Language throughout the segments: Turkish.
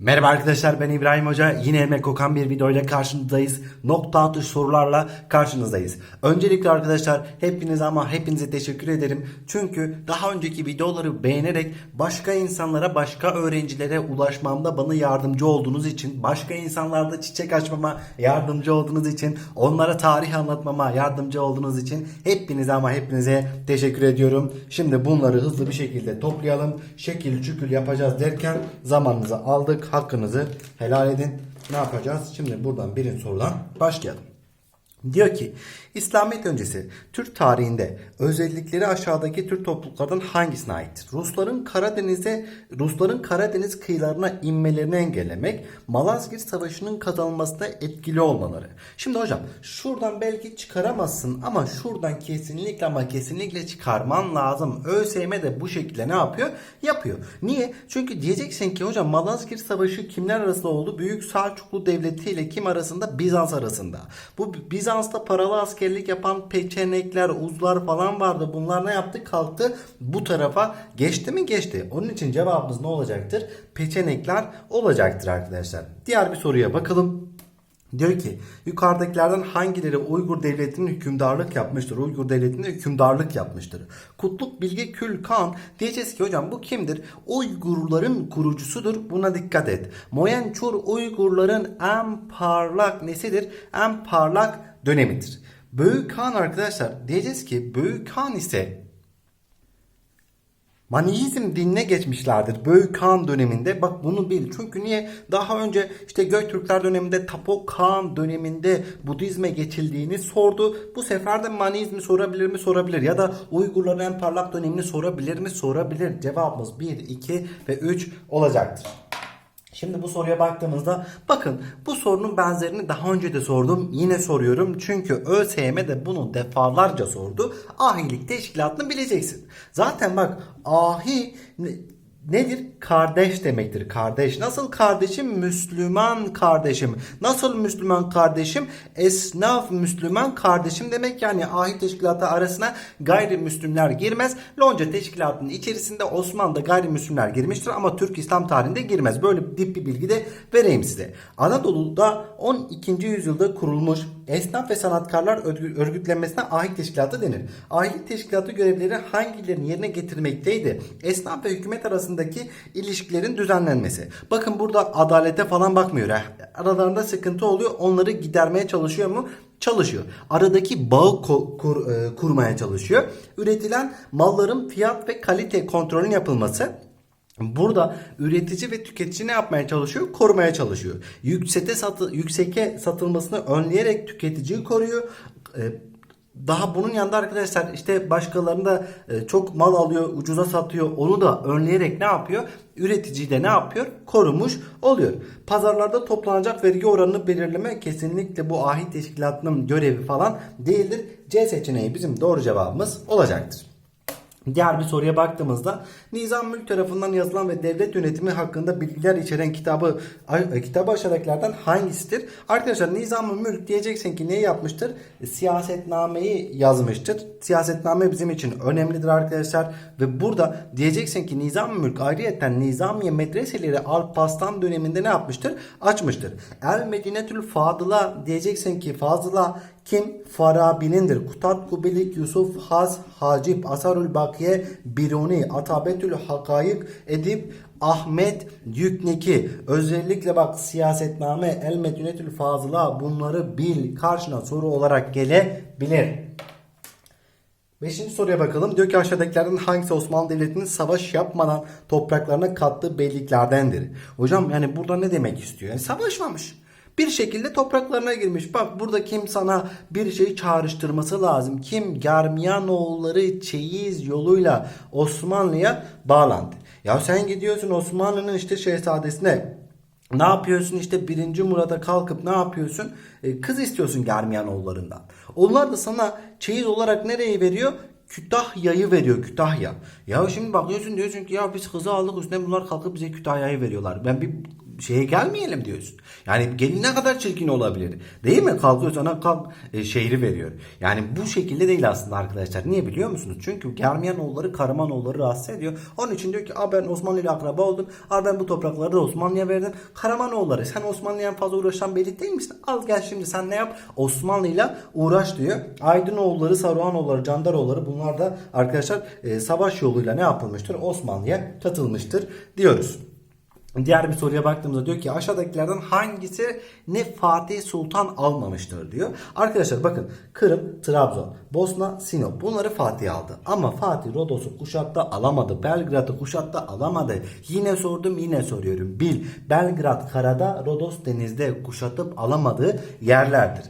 Merhaba arkadaşlar ben İbrahim Hoca. Yine emek kokan bir videoyla karşınızdayız. Nokta atış sorularla karşınızdayız. Öncelikle arkadaşlar hepinize ama hepinize teşekkür ederim. Çünkü daha önceki videoları beğenerek başka insanlara, başka öğrencilere ulaşmamda bana yardımcı olduğunuz için, başka insanlarda çiçek açmama yardımcı olduğunuz için, onlara tarih anlatmama yardımcı olduğunuz için hepinize ama hepinize teşekkür ediyorum. Şimdi bunları hızlı bir şekilde toplayalım. Şekil çükül yapacağız derken zamanınızı aldık. Hakkınızı helal edin. Ne yapacağız? Şimdi buradan birinci sorudan başlayalım. Diyor ki İslamiyet öncesi Türk tarihinde özellikleri aşağıdaki Türk topluluklardan hangisine aittir? Rusların Karadeniz'e Rusların Karadeniz kıyılarına inmelerini engellemek, Malazgirt Savaşı'nın kazanılmasına etkili olmaları. Şimdi hocam şuradan belki çıkaramazsın ama şuradan kesinlikle ama kesinlikle çıkarman lazım. ÖSYM de bu şekilde ne yapıyor? Yapıyor. Niye? Çünkü diyeceksin ki hocam Malazgirt Savaşı kimler arasında oldu? Büyük Selçuklu Devleti ile kim arasında? Bizans arasında. Bu Bizans'ta paralı askerlik yapan peçenekler, uzlar falan vardı. Bunlar ne yaptı? Kalktı bu tarafa geçti mi? Geçti. Onun için cevabımız ne olacaktır? Peçenekler olacaktır arkadaşlar. Diğer bir soruya bakalım. Diyor ki yukarıdakilerden hangileri Uygur devletinin hükümdarlık yapmıştır? Uygur devletinde hükümdarlık yapmıştır. Kutluk Bilge Kül Kan diyeceğiz ki hocam bu kimdir? Uygurların kurucusudur. Buna dikkat et. Moyençur Uygurların en parlak nesidir? En parlak dönemidir. Büyük Han arkadaşlar diyeceğiz ki Büyük Han ise Maniizm dinine geçmişlerdir. Büyük Kağan döneminde bak bunu bil. Çünkü niye? Daha önce işte Göktürkler döneminde Tapo Kağan döneminde Budizme geçildiğini sordu. Bu sefer de Maniizmi sorabilir mi? Sorabilir. Ya da Uygurların en parlak dönemini sorabilir mi? Sorabilir. Cevabımız 1, 2 ve 3 olacaktır. Şimdi bu soruya baktığımızda bakın bu sorunun benzerini daha önce de sordum. Yine soruyorum. Çünkü ÖSYM de bunu defalarca sordu. Ahilik teşkilatını bileceksin. Zaten bak ahi nedir? Kardeş demektir. Kardeş. Nasıl kardeşim? Müslüman kardeşim. Nasıl Müslüman kardeşim? Esnaf Müslüman kardeşim demek yani ahi teşkilatı arasına gayrimüslimler girmez. Lonca teşkilatının içerisinde Osmanlı'da gayrimüslimler girmiştir ama Türk İslam tarihinde girmez. Böyle dip bir bilgi de vereyim size. Anadolu'da 12. yüzyılda kurulmuş esnaf ve sanatkarlar örgü- örgütlenmesine ahit teşkilatı denir. Ahit teşkilatı görevleri hangilerinin yerine getirmekteydi? Esnaf ve hükümet arasındaki ilişkilerin düzenlenmesi. Bakın burada adalete falan bakmıyor. ha. Aralarında sıkıntı oluyor. Onları gidermeye çalışıyor mu? Çalışıyor. Aradaki bağı kur- e, kurmaya çalışıyor. Üretilen malların fiyat ve kalite kontrolünün yapılması. Burada üretici ve tüketici ne yapmaya çalışıyor? Korumaya çalışıyor. Yüksekte satı, yüksek'e satılmasını önleyerek tüketiciyi koruyor. Ee, daha bunun yanında arkadaşlar işte başkalarında e, çok mal alıyor, ucuza satıyor. Onu da önleyerek ne yapıyor? Üreticiyi de ne yapıyor? Korumuş oluyor. Pazarlarda toplanacak vergi oranını belirleme kesinlikle bu ahit teşkilatının görevi falan değildir. C seçeneği bizim doğru cevabımız olacaktır. Diğer bir soruya baktığımızda Nizam Mülk tarafından yazılan ve devlet yönetimi hakkında bilgiler içeren kitabı ay- kitabı aşağıdakilerden hangisidir? Arkadaşlar Nizam Mülk diyeceksin ki neyi yapmıştır? Siyasetnameyi yazmıştır. Siyasetname bizim için önemlidir arkadaşlar ve burada diyeceksin ki Nizam Mülk ayrıyeten Nizamiye medreseleri Alparslan döneminde ne yapmıştır? Açmıştır. El Medinetül Fadıla diyeceksin ki Fazıla kim? Farabi'nindir. Kutat Kubilik, Yusuf Has, Hacip, Asarül Bakiye, Biruni, Atabetül Hakayık, Edip, Ahmet Yükneki. Özellikle bak siyasetname, El Medinetül Fazıla bunları bil. Karşına soru olarak gelebilir. Beşinci soruya bakalım. Diyor ki aşağıdakilerden hangisi Osmanlı Devleti'nin savaş yapmadan topraklarına kattığı beyliklerdendir? Hocam yani burada ne demek istiyor? Yani savaşmamış. Bir şekilde topraklarına girmiş. Bak burada kim sana bir şey çağrıştırması lazım. Kim Germiyanoğulları çeyiz yoluyla Osmanlı'ya bağlandı. Ya sen gidiyorsun Osmanlı'nın işte şehzadesine ne yapıyorsun işte birinci Murat'a kalkıp ne yapıyorsun? E, kız istiyorsun Germiyanoğullarından. Onlar da sana çeyiz olarak nereyi veriyor? Kütahya'yı veriyor Kütahya. Ya şimdi bakıyorsun diyorsun ki ya biz kızı aldık üstüne bunlar kalkıp bize Kütahya'yı veriyorlar. Ben bir şeye gelmeyelim diyorsun. Yani gelin ne kadar çirkin olabilir. Değil mi? Kalkıyor sana kalk e, şehri veriyor. Yani bu şekilde değil aslında arkadaşlar. Niye biliyor musunuz? Çünkü Germiyanoğulları Karamanoğulları rahatsız ediyor. Onun için diyor ki Aa, ben Osmanlı ile akraba oldum. Aa, ben bu toprakları da Osmanlı'ya verdim. Karamanoğulları sen Osmanlı'ya fazla uğraşan belli değil misin? Al gel şimdi sen ne yap? Osmanlı'yla uğraş diyor. Aydınoğulları, Saruhanoğulları, Candaroğulları bunlar da arkadaşlar e, savaş yoluyla ne yapılmıştır? Osmanlı'ya katılmıştır diyoruz. Diğer bir soruya baktığımızda diyor ki aşağıdakilerden hangisi ne Fatih Sultan almamıştır diyor. Arkadaşlar bakın Kırım, Trabzon, Bosna, Sinop bunları Fatih aldı. Ama Fatih Rodos'u kuşatta alamadı. Belgrad'ı kuşatta alamadı. Yine sordum yine soruyorum. Bil Belgrad karada Rodos denizde kuşatıp alamadığı yerlerdir.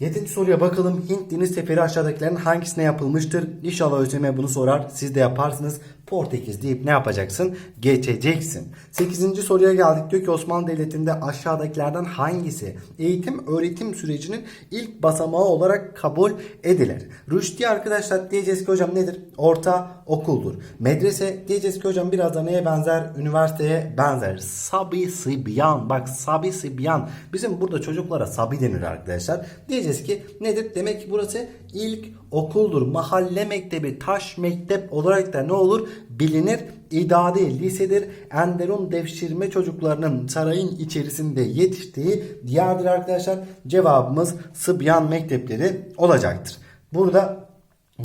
Yedinci soruya bakalım. Hint deniz seferi aşağıdakilerin hangisine yapılmıştır? İnşallah ÖSYM bunu sorar. Siz de yaparsınız. Portekiz deyip ne yapacaksın? Geçeceksin. Sekizinci soruya geldik. Diyor ki Osmanlı Devleti'nde aşağıdakilerden hangisi eğitim öğretim sürecinin ilk basamağı olarak kabul edilir? Rüşdi arkadaşlar diyeceğiz ki hocam nedir? Orta okuldur. Medrese diyeceğiz ki hocam biraz da neye benzer? Üniversiteye benzer. Sabi Sibyan. Bak Sabi Sibyan. Bizim burada çocuklara sabi denir arkadaşlar. Diyeceğiz ki nedir? Demek ki burası ilk okuldur. Mahalle mektebi, taş mektep olarak da ne olur? Bilinir. İdadi lisedir. Enderun devşirme çocuklarının sarayın içerisinde yetiştiği diyardır arkadaşlar. Cevabımız Sıbyan mektepleri olacaktır. Burada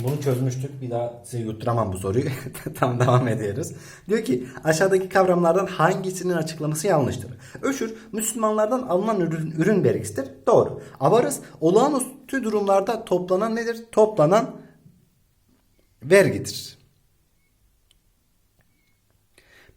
bunu çözmüştük. Bir daha size yutturamam bu soruyu. Tam devam ediyoruz. Diyor ki aşağıdaki kavramlardan hangisinin açıklaması yanlıştır? Öşür Müslümanlardan alınan ürün, ürün vergisidir. Doğru. Avarız olağanüstü durumlarda toplanan nedir? Toplanan vergidir.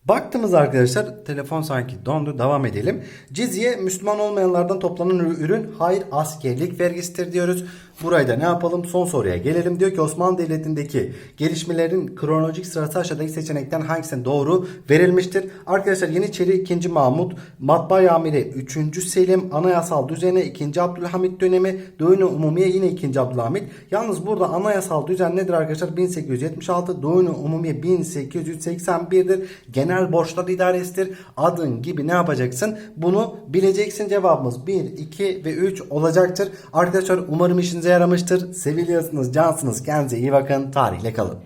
Baktığımız arkadaşlar telefon sanki dondu devam edelim. Cizye Müslüman olmayanlardan toplanan ürün hayır askerlik vergisidir diyoruz. Burayı da ne yapalım son soruya gelelim. Diyor ki Osmanlı Devleti'ndeki gelişmelerin kronolojik sırası aşağıdaki seçenekten hangisine doğru verilmiştir? Arkadaşlar Yeniçeri 2. Mahmut, Matbaa Amiri 3. Selim, Anayasal Düzeni 2. Abdülhamit dönemi, Düğünü Umumiye yine 2. Abdülhamit. Yalnız burada anayasal düzen nedir arkadaşlar? 1876, Düğünü Umumiye 1881'dir. Genel borçlar idaresidir. Adın gibi ne yapacaksın? Bunu bileceksin. Cevabımız 1, 2 ve 3 olacaktır. Arkadaşlar umarım yaramıştır. Seviliyorsunuz, cansınız. Kendinize iyi bakın. Tarihle kalın.